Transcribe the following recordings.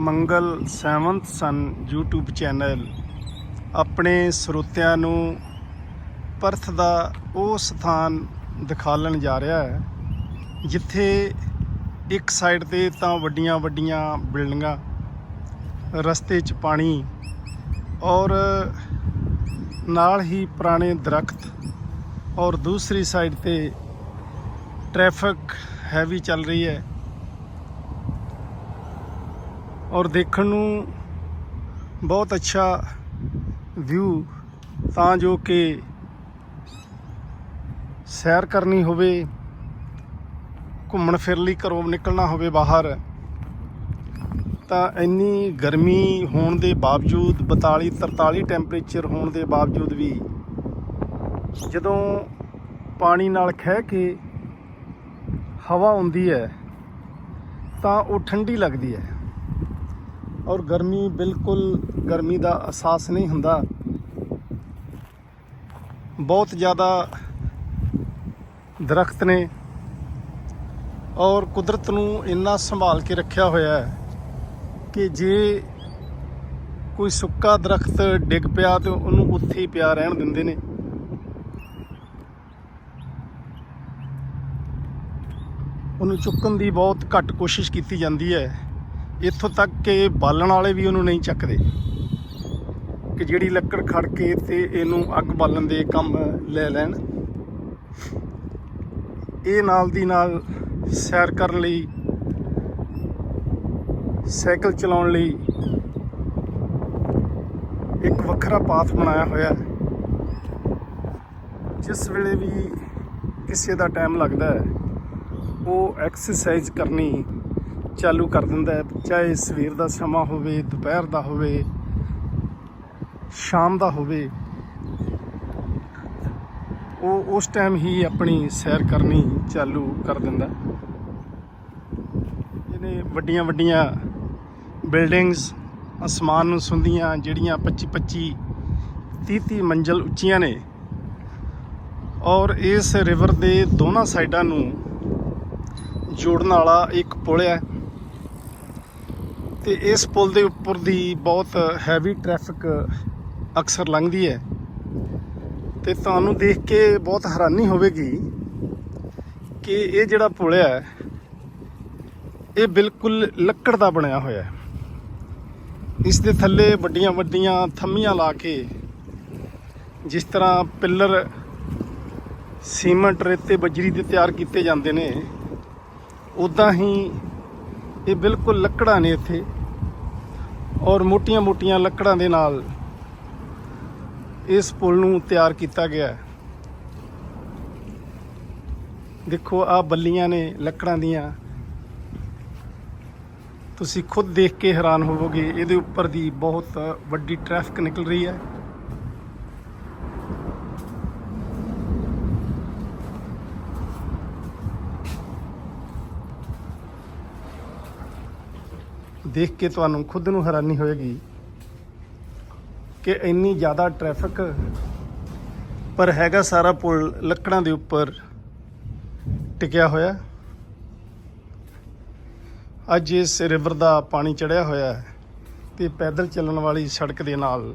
ਮੰਗਲ 7th ਸਨ YouTube channel. ਆਪਣੇ ਸਰੋਤਿਆਂ ਨੂੰ ਪਰਥ ਦਾ ਉਹ ਸਥਾਨ ਦਿਖਾਲਣ ਜਾ ਰਿਹਾ ਹੈ, ਜਿੱਥੇ ਇੱਕ ਸਾਈਡ ਤੇ ਤਾਂ ਵੱਡੀਆਂ ਵੱਡੀਆਂ ਬਿਲਡਿੰਗਾਂ, ਰਸਤੇ 'ਚ ਪਾਣੀ ਔਰ ਨਾਲ ਹੀ ਪੁਰਾਣੇ ਦਰਖਤ ਔਰ ਦੂਸਰੀ ਸਾਈਡ ਤੇ ਟ੍ਰੈਫਿਕ ਹੈਵੀ ਚੱਲ ਰਹੀ ਹੈ। ਔਰ ਦੇਖਣ ਨੂੰ ਬਹੁਤ ਅੱਛਾ ਵਿਊ ਤਾਂ ਜੋ ਕਿ ਸੈਰ ਕਰਨੀ ਹੋਵੇ, ਘੁੰਮਣ ਫਿਰਨ ਲਈ ਘਰੋਂ ਨਿਕਲਣਾ ਹੋਵੇ ਬਾਹਰ, ਤਾਂ ਇੰਨੀ ਗਰਮੀ ਹੋਣ ਦੇ ਬਾਵਜੂਦ 42 43 ਟੈਂਪਰੇਚਰ ਹੋਣ ਦੇ ਬਾਵਜੂਦ ਵੀ ਜਦੋਂ ਪਾਣੀ ਨਾਲ ਖਹਿ ਕੇ ਹਵਾ ਆਉਂਦੀ ਹੈ, ਤਾਂ ਉਹ ਠੰਡੀ ਲੱਗਦੀ ਹੈ। ਔਰ ਗਰਮੀ ਬਿਲਕੁਲ ਗਰਮੀ ਦਾ ਅਹਿਸਾਸ ਨਹੀਂ ਹੁੰਦਾ। ਬਹੁਤ ਜ਼ਿਆਦਾ ਦਰਖਤ ਨੇ ਔਰ ਕੁਦਰਤ ਨੂੰ ਇੰਨਾ ਸੰਭਾਲ ਕੇ ਰੱਖਿਆ ਹੋਇਆ ਹੈ ਕਿ ਜੇ ਕੋਈ ਸੁੱਕਾ ਦਰਖਤ ਡਿੱਗ ਪਿਆ ਤੇ ਉਹਨੂੰ ਉੱਥੇ ਹੀ ਪਿਆ ਰਹਿਣ ਦਿੰਦੇ ਨੇ। ਉਹਨੂੰ ਚੁੱਕਣ ਦੀ ਬਹੁਤ ਘੱਟ ਕੋਸ਼ਿਸ਼ ਕੀਤੀ ਜਾਂਦੀ ਹੈ। ਇੱਥੋਂ ਤੱਕ ਕਿ ਬਾਲਣ ਵਾਲੇ ਵੀ ਉਹਨੂੰ ਨਹੀਂ ਚੱਕਦੇ। ਕਿ ਜਿਹੜੀ ਲੱਕੜ ਖੜ ਕੇ ਤੇ ਇਹਨੂੰ ਅੱਗ ਬਾਲਣ ਦੇ ਕੰਮ ਲੈ ਲੈਣ। ਇਹ ਨਾਲ ਦੀ ਨਾਲ ਸੈਰ ਕਰਨ ਲਈ, ਸਾਈਕਲ ਚਲਾਉਣ ਲਈ ਇੱਕ ਵੱਖਰਾ ਪਾਥ ਬਣਾਇਆ ਹੋਇਆ ਹੈ। ਜਿਸ ਵੇਲੇ ਵੀ ਕਿਸੇ ਦਾ ਟਾਈਮ ਲੱਗਦਾ ਹੈ, ਉਹ ਐਕਸਰਸਾਈਜ਼ ਕਰਨੀ ਚਾਲੂ ਕਰ ਦਿੰਦਾ ਹੈ। ਚਾਹੇ ਸਵੇਰ ਦਾ ਸਮਾਂ ਹੋਵੇ, ਦੁਪਹਿਰ ਦਾ ਹੋਵੇ, ਸ਼ਾਮ ਦਾ ਹੋਵੇ, ਉਹ ਉਸ ਟਾਈਮ ਹੀ ਆਪਣੀ ਸੈਰ ਕਰਨੀ ਚਾਲੂ ਕਰ ਦਿੰਦਾ ਇਹਨੇ ਵੱਡੀਆਂ ਵੱਡੀਆਂ ਬਿਲਡਿੰਗਸ ਅਸਮਾਨ ਨੂੰ ਸੁੰਦੀਆਂ, ਜਿਹੜੀਆਂ 25 25 30 30 ਮੰਜ਼ਲ ਉੱਚੀਆਂ ਨੇ। ਔਰ ਇਸ ਰਿਵਰ ਦੇ ਦੋਨਾਂ ਸਾਈਡਾਂ ਨੂੰ ਜੋੜਨ ਵਾਲਾ ਇੱਕ ਪੁਲ ਹੈ। ਤੇ ਇਸ ਪੁਲ ਦੇ ਉੱਪਰ ਦੀ ਬਹੁਤ ਹੈਵੀ ਟ੍ਰੈਫਿਕ ਅਕਸਰ ਲੰਘਦੀ ਹੈ। ਤੇ ਤੁਹਾਨੂੰ ਦੇਖ ਕੇ ਬਹੁਤ ਹੈਰਾਨੀ ਹੋਵੇਗੀ ਕਿ ਇਹ ਜਿਹੜਾ ਪੁਲ ਹੈ, ਇਹ ਬਿਲਕੁਲ ਲੱਕੜ ਦਾ ਬਣਿਆ ਹੋਇਆ ਹੈ। ਇਸ ਦੇ ਥੱਲੇ ਵੱਡੀਆਂ ਵੱਡੀਆਂ ਥੰਮੀਆਂ ਲਾ ਕੇ ਜਿਸ ਤਰ੍ਹਾਂ ਪਿੱਲਰ, ਸੀਮੈਂਟ ਰੇਤੇ, ਬਜਰੀ ਦੇ ਤਿਆਰ ਕੀਤੇ ਜਾਂਦੇ ਨੇ ਉਦਾਂ ਹੀ ਇਹ ਬਿਲਕੁਲ ਲੱਕੜਾਂ ਨੇ ਇੱਥੇ। ਔਰ ਮੋਟੀਆਂ-ਮੋਟੀਆਂ ਲੱਕੜਾਂ ਦੇ ਨਾਲ ਇਸ ਪੁਲ ਨੂੰ ਤਿਆਰ ਕੀਤਾ ਗਿਆ ਹੈ। ਦੇਖੋ, ਆ ਬੱਲੀਆਂ ਨੇ ਲੱਕੜਾਂ ਦੀਆਂ। ਤੁਸੀਂ ਖੁਦ ਦੇਖ ਕੇ ਹੈਰਾਨ ਹੋਵੋਗੇ, ਇਹਦੇ ਉੱਪਰ ਦੀ ਬਹੁਤ ਵੱਡੀ ਟ੍ਰੈਫਿਕ ਨਿਕਲ ਰਹੀ ਹੈ। ਦੇਖ ਕੇ ਤੁਹਾਨੂੰ ਖੁਦ ਨੂੰ ਹੈਰਾਨੀ ਹੋਏਗੀ ਕਿ ਇੰਨੀ ਜ਼ਿਆਦਾ ਟ੍ਰੈਫਿਕ ਪਰ ਹੈਗਾ ਸਾਰਾ ਪੁਲ ਲੱਕੜਾਂ ਦੇ ਉੱਪਰ ਟਿਕਿਆ ਹੋਇਆ। ਅੱਜ ਇਸ ਰਿਵਰ ਦਾ ਪਾਣੀ ਚੜਿਆ ਹੋਇਆ ਹੈ ਤੇ ਪੈਦਲ ਚੱਲਣ ਵਾਲੀ ਸੜਕ ਦੇ ਨਾਲ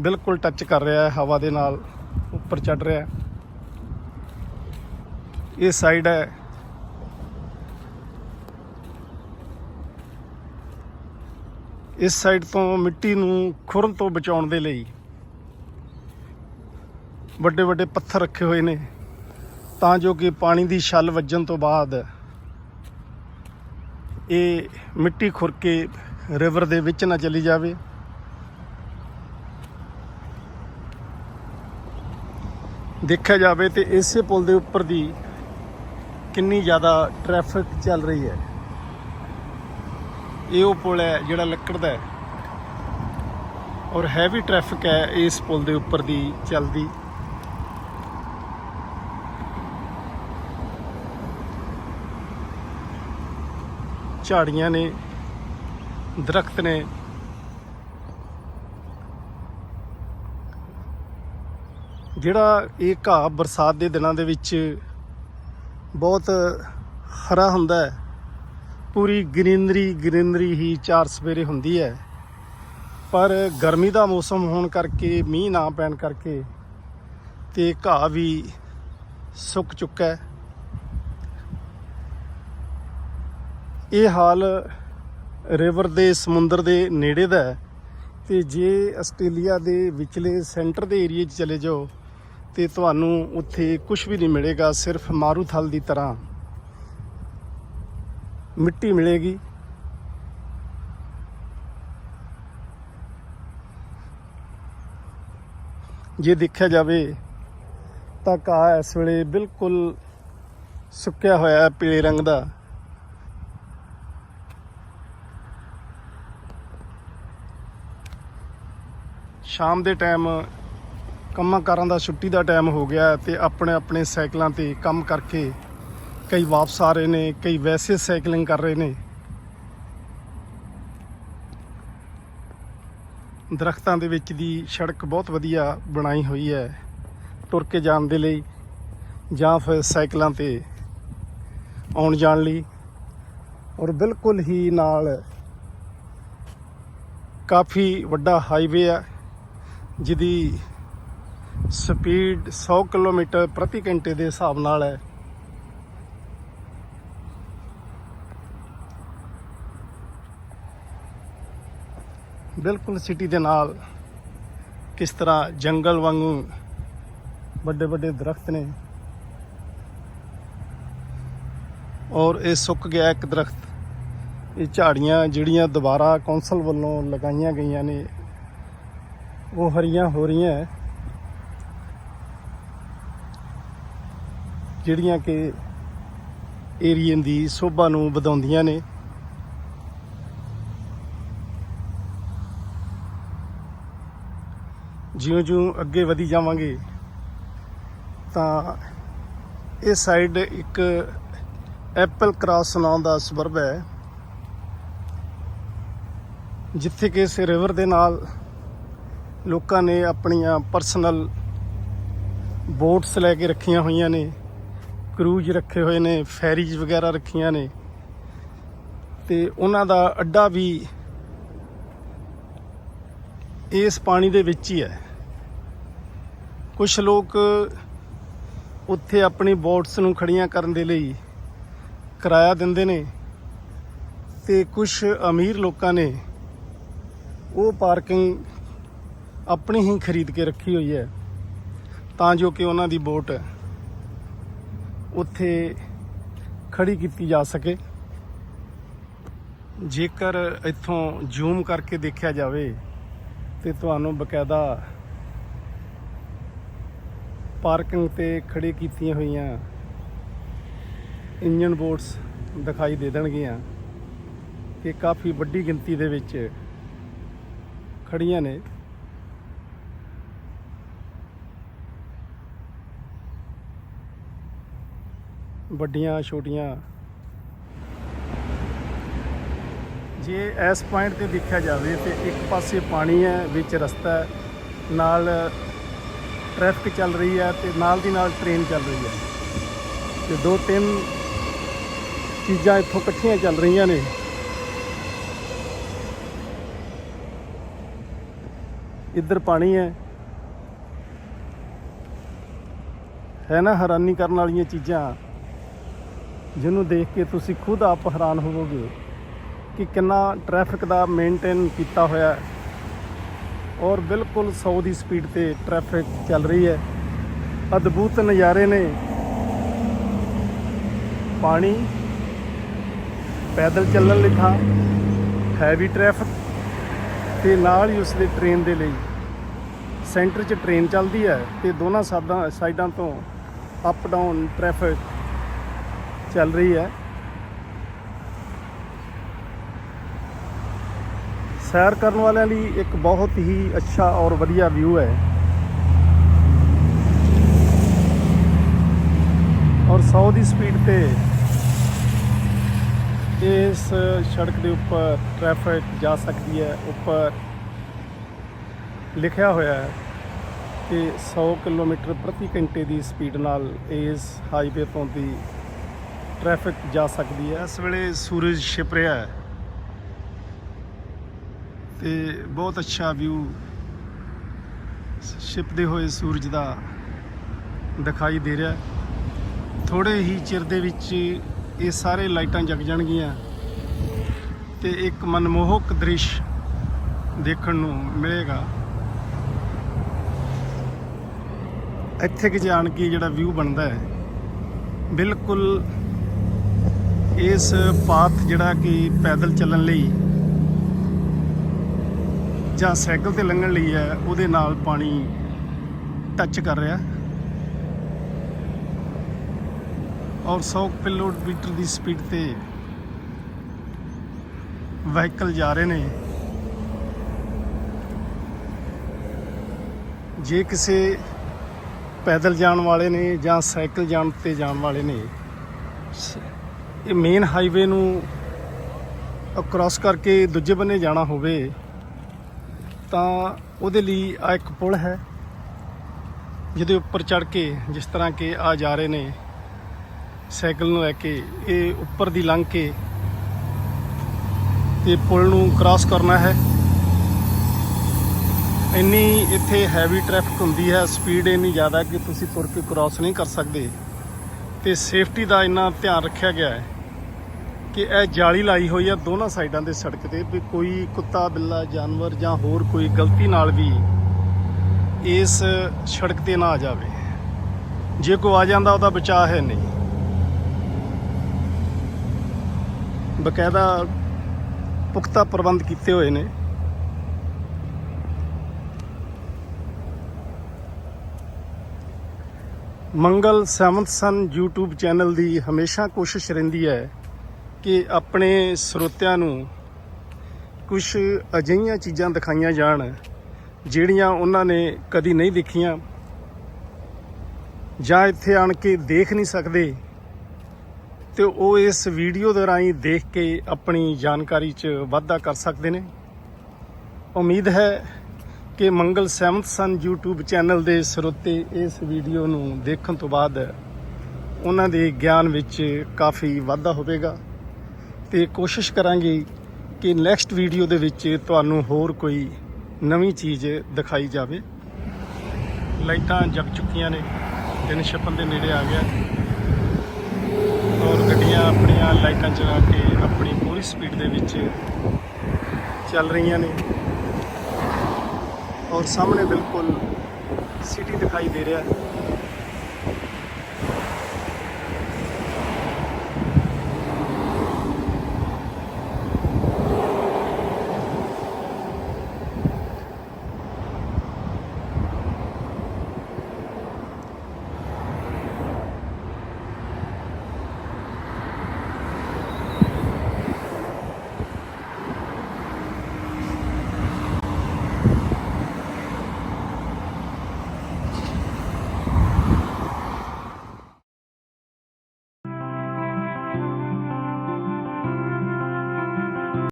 ਬਿਲਕੁਲ ਟੱਚ ਕਰ ਰਿਹਾ ਹੈ, ਹਵਾ ਦੇ ਨਾਲ ਉੱਪਰ ਚੜ ਰਿਹਾ ਹੈ। ਇਹ ਸਾਈਡ ਹੈ ਇਸ ਸਾਈਡ ਤੋਂ ਮਿੱਟੀ ਨੂੰ ਖੁਰਨ ਤੋਂ ਬਚਾਉਣ ਦੇ ਲਈ ਵੱਡੇ ਵੱਡੇ ਪੱਥਰ ਰੱਖੇ ਹੋਏ ਨੇ, ਤਾਂ ਜੋ ਕਿ ਪਾਣੀ ਦੀ ਛੱਲ ਵੱਜਣ ਤੋਂ ਬਾਅਦ ਇਹ ਮਿੱਟੀ ਖੁਰ ਕੇ ਰਿਵਰ ਦੇ ਵਿੱਚ ਨਾ ਚਲੀ ਜਾਵੇ। ਦੇਖਿਆ ਜਾਵੇ ਤੇ ਇਸੇ ਪੁਲ ਦੇ ਉੱਪਰ ਦੀ ਕਿੰਨੀ ਜ਼ਿਆਦਾ ਟ੍ਰੈਫਿਕ ਚੱਲ ਰਹੀ ਹੈ। ਇਹ ਉਹ ਪੁਲ ਹੈ ਜਿਹੜਾ ਲੱਕੜ ਦਾ ਹੈ। ਔਰ ਹੈਵੀ ਟ੍ਰੈਫਿਕ ਹੈ ਇਸ ਪੁਲ ਦੇ ਉੱਪਰ ਦੀ ਚੱਲਦੀ। ਝਾੜੀਆਂ ਨੇ, ਦਰਖਤ ਨੇ। ਜਿਹੜਾ ਇਹ ਘਾਹ ਬਰਸਾਤ ਦੇ ਦਿਨਾਂ ਦੇ ਵਿੱਚ ਬਹੁਤ ਹਰਾ ਹੁੰਦਾ ਹੈ। ਪੂਰੀ ਗ੍ਰੀਨਰੀ ਗ੍ਰੀਨਰੀ ਹੀ ਚਾਰ ਸਵੇਰੇ ਹੁੰਦੀ ਹੈ। ਪਰ ਗਰਮੀ ਦਾ ਮੌਸਮ ਹੋਣ ਕਰਕੇ, ਮੀਂਹ ਨਾ ਪੈਣ ਕਰਕੇ ਤੇ ਘਾਹ ਵੀ ਸੁੱਕ ਚੁੱਕਾ ਹੈ। ਇਹ ਹਾਲ ਰਿਵਰ ਦੇ ਸਮੁੰਦਰ ਦੇ ਨੇੜੇ ਦਾ ਹੈ ਤੇ ਜੇ ਆਸਟ੍ਰੇਲੀਆ ਦੇ ਵਿਚਲੇ ਸੈਂਟਰ ਦੇ ਏਰੀਆ 'ਚ ਚਲੇ ਜਾਓ ਤੇ ਤੁਹਾਨੂੰ ਉੱਥੇ ਕੁਝ ਵੀ ਨਹੀਂ ਮਿਲੇਗਾ, ਸਿਰਫ ਮਾਰੂਥਲ ਦੀ ਤਰ੍ਹਾਂ। ਮਿੱਟੀ ਮਿਲੇਗੀ। ਜੇ ਦੇਖਿਆ ਜਾਵੇ ਤਾਂ ਘਾਹ ਇਸ ਵੇਲੇ ਬਿਲਕੁਲ ਸੁੱਕਿਆ ਹੋਇਆ ਹੈ ਪੀਲੇ ਰੰਗ ਦਾ। ਸ਼ਾਮ ਦੇ ਟਾਈਮ ਕੰਮਾਂ ਕਾਰਾਂ ਦਾ ਛੁੱਟੀ ਦਾ ਟਾਈਮ ਹੋ ਗਿਆ ਹੈ ਤੇ ਆਪਣੇ ਆਪਣੇ ਸਾਈਕਲਾਂ ਤੇ ਕੰਮ ਕਰਕੇ ਕਈ ਵਾਪਸ ਆ ਰਹੇ ਨੇ, ਕਈ ਵੈਸੇ ਸਾਈਕਲਿੰਗ ਕਰ ਰਹੇ ਨੇ। ਦਰਖਤਾਂ ਦੇ ਵਿੱਚ ਦੀ ਸੜਕ ਬਹੁਤ ਵਧੀਆ ਬਣਾਈ ਹੋਈ ਹੈ, ਤੁਰ ਕੇ ਜਾਣ ਦੇ ਲਈ ਜਾਂ ਫਿਰ ਸਾਈਕਲਾਂ ਤੇ ਆਉਣ ਜਾਣ ਲਈ। ਔਰ ਬਿਲਕੁਲ ਹੀ ਨਾਲ ਕਾਫੀ ਵੱਡਾ ਹਾਈਵੇ ਆ, ਜਿਹਦੀ ਸਪੀਡ 100 ਕਿਲੋਮੀਟਰ ਪ੍ਰਤੀ ਘੰਟੇ ਦੇ ਹਿਸਾਬ ਨਾਲ ਹੈ। ਬਿਲਕੁਲ ਸਿਟੀ ਦੇ ਨਾਲ ਕਿਸ ਤਰ੍ਹਾਂ ਜੰਗਲ ਵਾਂਗੂ ਵੱਡੇ ਵੱਡੇ ਦਰਖਤ ਨੇ। ਔਰ ਇਹ ਸੁੱਕ ਗਿਆ ਇੱਕ ਦਰਖਤ। ਇਹ ਝਾੜੀਆਂ ਜਿਹੜੀਆਂ ਦੁਬਾਰਾ ਕੌਂਸਲ ਵੱਲੋਂ ਲਗਾਈਆਂ ਗਈਆਂ ਨੇ, ਉਹ ਹਰੀਆਂ ਹੋ ਰਹੀਆਂ ਜਿਹੜੀਆਂ ਕਿ ਏਰੀਏ ਦੀ ਸ਼ੋਭਾ ਨੂੰ ਵਧਾਉਂਦੀਆਂ ਨੇ। ਜਿਉਂ-ਜਿਉਂ ਅੱਗੇ ਵਧੀ ਜਾਵਾਂਗੇ, ਤਾਂ ਇਹ ਸਾਈਡ ਇੱਕ ਐਪਲ ਕ੍ਰਾਸ ਨਾਂ ਦਾ ਸਬਰਬ ਹੈ, ਜਿੱਥੇ ਕਿ ਇਸ ਰਿਵਰ ਦੇ ਨਾਲ ਲੋਕਾਂ ਨੇ ਆਪਣੀਆਂ ਪਰਸਨਲ ਬੋਟਸ ਲੈ ਕੇ ਰੱਖੀਆਂ ਹੋਈਆਂ ਨੇ ਕਰੂਜ਼ ਰੱਖੇ ਹੋਏ ਨੇ ਫੈਰੀਜ਼ ਵਗੈਰਾ ਰੱਖੀਆਂ ਨੇ, ਤੇ ਉਹਨਾਂ ਦਾ ਅੱਡਾ ਵੀ ਇਸ ਪਾਣੀ ਦੇ ਵਿੱਚ ਹੀ ਹੈ। ਕੁਝ ਲੋਕ ਉੱਥੇ ਆਪਣੀ ਬੋਟਸ ਨੂੰ ਖੜੀਆਂ ਕਰਨ ਦੇ ਲਈ ਕਿਰਾਇਆ ਦਿੰਦੇ ਨੇ ਤੇ ਕੁਝ ਅਮੀਰ ਲੋਕਾਂ ਨੇ ਉਹ ਪਾਰਕਿੰਗ ਆਪਣੀ ਹੀ ਖਰੀਦ ਕੇ ਰੱਖੀ ਹੋਈ ਹੈ। ਤਾਂ ਜੋ ਕਿ ਉਹਨਾਂ ਦੀ ਬੋਟ ਉੱਥੇ ਖੜੀ ਕੀਤੀ ਜਾ ਸਕੇ। ਜੇਕਰ ਇੱਥੋਂ ਜ਼ੂਮ ਕਰਕੇ ਦੇਖਿਆ ਜਾਵੇ ਤੇ ਤੁਹਾਨੂੰ ਬਕਾਇਦਾ ਪਾਰਕਿੰਗ ਤੇ ਖੜੇ ਕੀਤੀਆਂ ਹੋਈਆਂ ਇੰਜਨ ਬੋਟਸ ਦਿਖਾਈ ਦੇ ਦੇਣਗੀਆਂ ਕਿ ਕਾਫੀ ਵੱਡੀ ਗਿਣਤੀ ਦੇ ਵਿੱਚ ਖੜੀਆਂ ਨੇ। ਵੱਡੀਆਂ, ਛੋਟੀਆਂ। ਜੇ ਇਸ ਪੁਆਇੰਟ ਤੇ ਦੇਖਿਆ ਜਾਵੇ ਤੇ ਇੱਕ ਪਾਸੇ ਪਾਣੀ ਹੈ, ਵਿੱਚ ਰਸਤਾ ਨਾਲ ਟ੍ਰੈਫਿਕ ਚੱਲ ਰਹੀ ਹੈ ਤੇ ਨਾਲ ਦੀ ਨਾਲ ਟ੍ਰੇਨ ਚੱਲ ਰਹੀ ਹੈ। ਤੇ ਦੋ ਤਿੰਨ ਚੀਜ਼ਾਂ ਇੱਥੋਂ ਇਕੱਠੀਆਂ ਚੱਲ ਰਹੀਆਂ ਨੇ। ਇੱਧਰ ਪਾਣੀ ਹੈ। ਹੈ ਨਾ ਹੈਰਾਨੀ ਕਰਨ ਵਾਲੀਆਂ ਚੀਜ਼ਾਂ, ਜਿਹਨੂੰ ਦੇਖ ਕੇ ਤੁਸੀਂ ਖੁਦ ਆਪ ਹੈਰਾਨ ਹੋਵੋਗੇ ਕਿ ਕਿੰਨਾ ਟ੍ਰੈਫਿਕ ਦਾ ਮੇਨਟੇਨ ਕੀਤਾ ਹੋਇਆ ਹੈ। ਔਰ ਬਿਲਕੁਲ 100 ਦੀ ਸਪੀਡ ਤੇ ਟ੍ਰੈਫਿਕ ਚੱਲ ਰਹੀ ਹੈ। ਅਦਭੁਤ ਨਜ਼ਾਰੇ ਨੇ। ਪਾਣੀ, ਪੈਦਲ ਚੱਲਣ ਲਈ ਥਾਂ ਹੈਵੀ ਟ੍ਰੈਫਿਕ ਤੇ ਨਾਲ ਹੀ ਉਸ ਦੇ ਟ੍ਰੇਨ ਦੇ ਲਈ। ਸੈਂਟਰ 'ਚ ਟ੍ਰੇਨ ਚੱਲਦੀ ਹੈ ਤੇ ਦੋਨਾਂ ਸਾਈਡਾਂ ਸਾਈਡਾਂ ਤੋਂ ਅਪ ਡਾਊਨ ਟ੍ਰੈਫਿਕ ਚੱਲ ਰਹੀ ਹੈ। ਸੈਰ ਕਰਨ ਵਾਲਿਆਂ ਲਈ ਇੱਕ ਬਹੁਤ ਹੀ ਅੱਛਾ ਔਰ ਵਧੀਆ ਵਿਊ ਹੈ। ਔਰ 100 ਦੀ ਸਪੀਡ ਤੇ ਇਸ ਸੜਕ ਦੇ ਉੱਪਰ ਟ੍ਰੈਫਿਕ ਜਾ ਸਕਦੀ ਹੈ। ਉੱਪਰ ਲਿਖਿਆ ਹੋਇਆ ਹੈ ਕਿ 100 ਕਿਲੋਮੀਟਰ ਪ੍ਰਤੀ ਘੰਟੇ ਦੀ ਸਪੀਡ ਨਾਲ ਇਸ ਹਾਈਵੇ ਤੋਂ ਦੀ ਟ੍ਰੈਫਿਕ ਜਾ ਸਕਦੀ ਹੈ। ਇਸ ਵੇਲੇ ਸੂਰਜ ਛਿਪ ਰਿਹਾ ਹੈ। ਤੇ ਬਹੁਤ ਅੱਛਾ ਵਿਊ ਛਿਪਦੇ ਹੋਏ ਸੂਰਜ ਦਾ ਦਿਖਾਈ ਦੇ ਰਿਹਾ ਹੈ। ਥੋੜੇ ਹੀ ਚਿਰ ਦੇ ਵਿੱਚ ਇਹ ਸਾਰੇ ਲਾਈਟਾਂ ਜਗ ਜਾਣਗੀਆਂ ਤੇ ਇੱਕ ਮਨਮੋਹਕ ਦ੍ਰਿਸ਼ ਦੇਖਣ ਨੂੰ ਮਿਲੇਗਾ ਇੱਥੇ ਕਿ ਜਾਣ ਕੇ ਜਿਹੜਾ ਵਿਊ ਬਣਦਾ ਹੈ, ਬਿਲਕੁਲ ਇਸ ਪਾਥ ਜਿਹੜਾ ਕਿ ਪੈਦਲ ਚੱਲਣ ਲਈ ਜਾਂ ਸਾਈਕਲ ਤੇ ਲੰਘਣ ਲਈ ਹੈ, ਉਹਦੇ ਨਾਲ ਪਾਣੀ ਟੱਚ ਕਰ ਰਿਹਾ। ਔਰ 100 ਕਿਲੋਮੀਟਰ ਦੀ ਸਪੀਡ ਤੇ ਵਾਹਕਲ ਜਾ ਰਹੇ ਨੇ। ਜੇ ਕਿਸੇ ਪੈਦਲ ਜਾਣ ਵਾਲੇ ਨੇ ਜਾਂ ਸਾਈਕਲ ਜਾਣ ਤੇ ਜਾਣ ਵਾਲੇ ਨੇ, ਇਹ ਮੇਨ ਹਾਈਵੇ ਨੂੰ ਕ੍ਰਾਸ ਕਰਕੇ ਦੂਜੇ ਬੰਨੇ ਜਾਣਾ ਹੋਵੇ ਤਾਂ ਉਹਦੇ ਲਈ ਆ ਇੱਕ ਪੁਲ ਹੈ, ਜਿਹਦੇ ਉੱਪਰ ਚੜ ਕੇ ਜਿਸ ਤਰ੍ਹਾਂ ਕਿ ਆ ਜਾ ਰਹੇ ਨੇ, ਸਾਈਕਲ ਨੂੰ ਲੈ ਕੇ, ਇਹ ਉੱਪਰ ਦੀ ਲੰਘ ਕੇ ਤੇ ਪੁਲ ਨੂੰ ਕ੍ਰਾਸ ਕਰਨਾ ਹੈ। ਇੰਨੀ ਇੱਥੇ ਹੈਵੀ ਟ੍ਰੈਫਿਕ ਹੁੰਦੀ ਹੈ ਸਪੀਡ ਇੰਨੀ ਜ਼ਿਆਦਾ ਕਿ ਤੁਸੀਂ ਤੁਰ ਕੇ ਕ੍ਰਾਸ ਨਹੀਂ ਕਰ ਸਕਦੇ। ਤੇ ਸੇਫਟੀ ਦਾ ਇੰਨਾ ਧਿਆਨ ਰੱਖਿਆ ਗਿਆ ਹੈ। ਕਿ ਇਹ ਜਾਲੀ ਲਾਈ ਹੋਈ ਆ ਦੋਨਾਂ ਸਾਈਡਾਂ ਦੇ ਸੜਕ ਤੇ ਵੀ ਕੋਈ ਕੁੱਤਾ, ਬਿੱਲਾ, ਜਾਨਵਰ ਜਾਂ ਹੋਰ ਕੋਈ ਗਲਤੀ ਨਾਲ ਵੀ ਇਸ ਸੜਕ ਤੇ ਨਾ ਆ ਜਾਵੇ। ਜੇ ਕੋਈ ਆ ਜਾਂਦਾ, ਉਹਦਾ ਬਚਾਅ ਹੈ ਨਹੀਂ। ਬਕਾਇਦਾ ਪੁਖਤਾ ਪ੍ਰਬੰਧ ਕੀਤੇ ਹੋਏ ਨੇ। Mangal seventh son YouTube channel ਦੀ ਹਮੇਸ਼ਾ ਕੋਸ਼ਿਸ਼ ਰਹਿੰਦੀ ਹੈ ਕਿ ਆਪਣੇ ਸਰੋਤਿਆਂ ਨੂੰ ਕੁਝ ਅਜਿਹੀਆਂ ਚੀਜ਼ਾਂ ਦਿਖਾਈਆਂ ਜਾਣ, ਜਿਹੜੀਆਂ ਉਹਨਾਂ ਨੇ ਕਦੀ ਨਹੀਂ ਦੇਖੀਆਂ, ਜਾਂ ਇੱਥੇ ਆਣ ਕੇ ਦੇਖ ਨਹੀਂ ਸਕਦੇ, ਤੇ ਉਹ ਇਸ ਵੀਡੀਓ ਦੇ ਰਾਹੀਂ ਦੇਖ ਕੇ ਆਪਣੀ ਜਾਣਕਾਰੀ 'ਚ ਵਾਧਾ ਕਰ ਸਕਦੇ ਨੇ। ਉਮੀਦ ਹੈ ਕਿ Mangal seventh son YouTube channel ਦੇ ਸਰੋਤੇ ਇਸ ਵੀਡੀਓ ਨੂੰ ਦੇਖਣ ਤੋਂ ਬਾਅਦ ਉਹਨਾਂ ਦੇ ਗਿਆਨ ਵਿੱਚ ਕਾਫੀ ਵਾਧਾ ਹੋਵੇਗਾ। ਤੇ ਕੋਸ਼ਿਸ਼ ਕਰਾਂਗੇ ਕਿ ਨੈਕਸਟ ਵੀਡੀਓ ਦੇ ਵਿੱਚ ਤੁਹਾਨੂੰ ਹੋਰ ਕੋਈ ਨਵੀਂ ਚੀਜ਼ ਦਿਖਾਈ ਜਾਵੇ। ਲਾਈਟਾਂ ਜਗ ਚੁੱਕੀਆਂ ਨੇ, ਦਿਨ ਛਪਣ ਦੇ ਨੇੜੇ ਆ ਗਿਆ। ਔਰ ਗੱਡੀਆਂ ਆਪਣੀਆਂ ਲਾਈਟਾਂ ਚਲਾ ਕੇ ਆਪਣੀ ਪੂਰੀ ਸਪੀਡ ਦੇ ਵਿੱਚ ਚੱਲ ਰਹੀਆਂ ਨੇ। ਔਰ ਸਾਹਮਣੇ ਬਿਲਕੁਲ ਸਿਟੀ ਦਿਖਾਈ ਦੇ ਰਿਹਾ। ਹੈ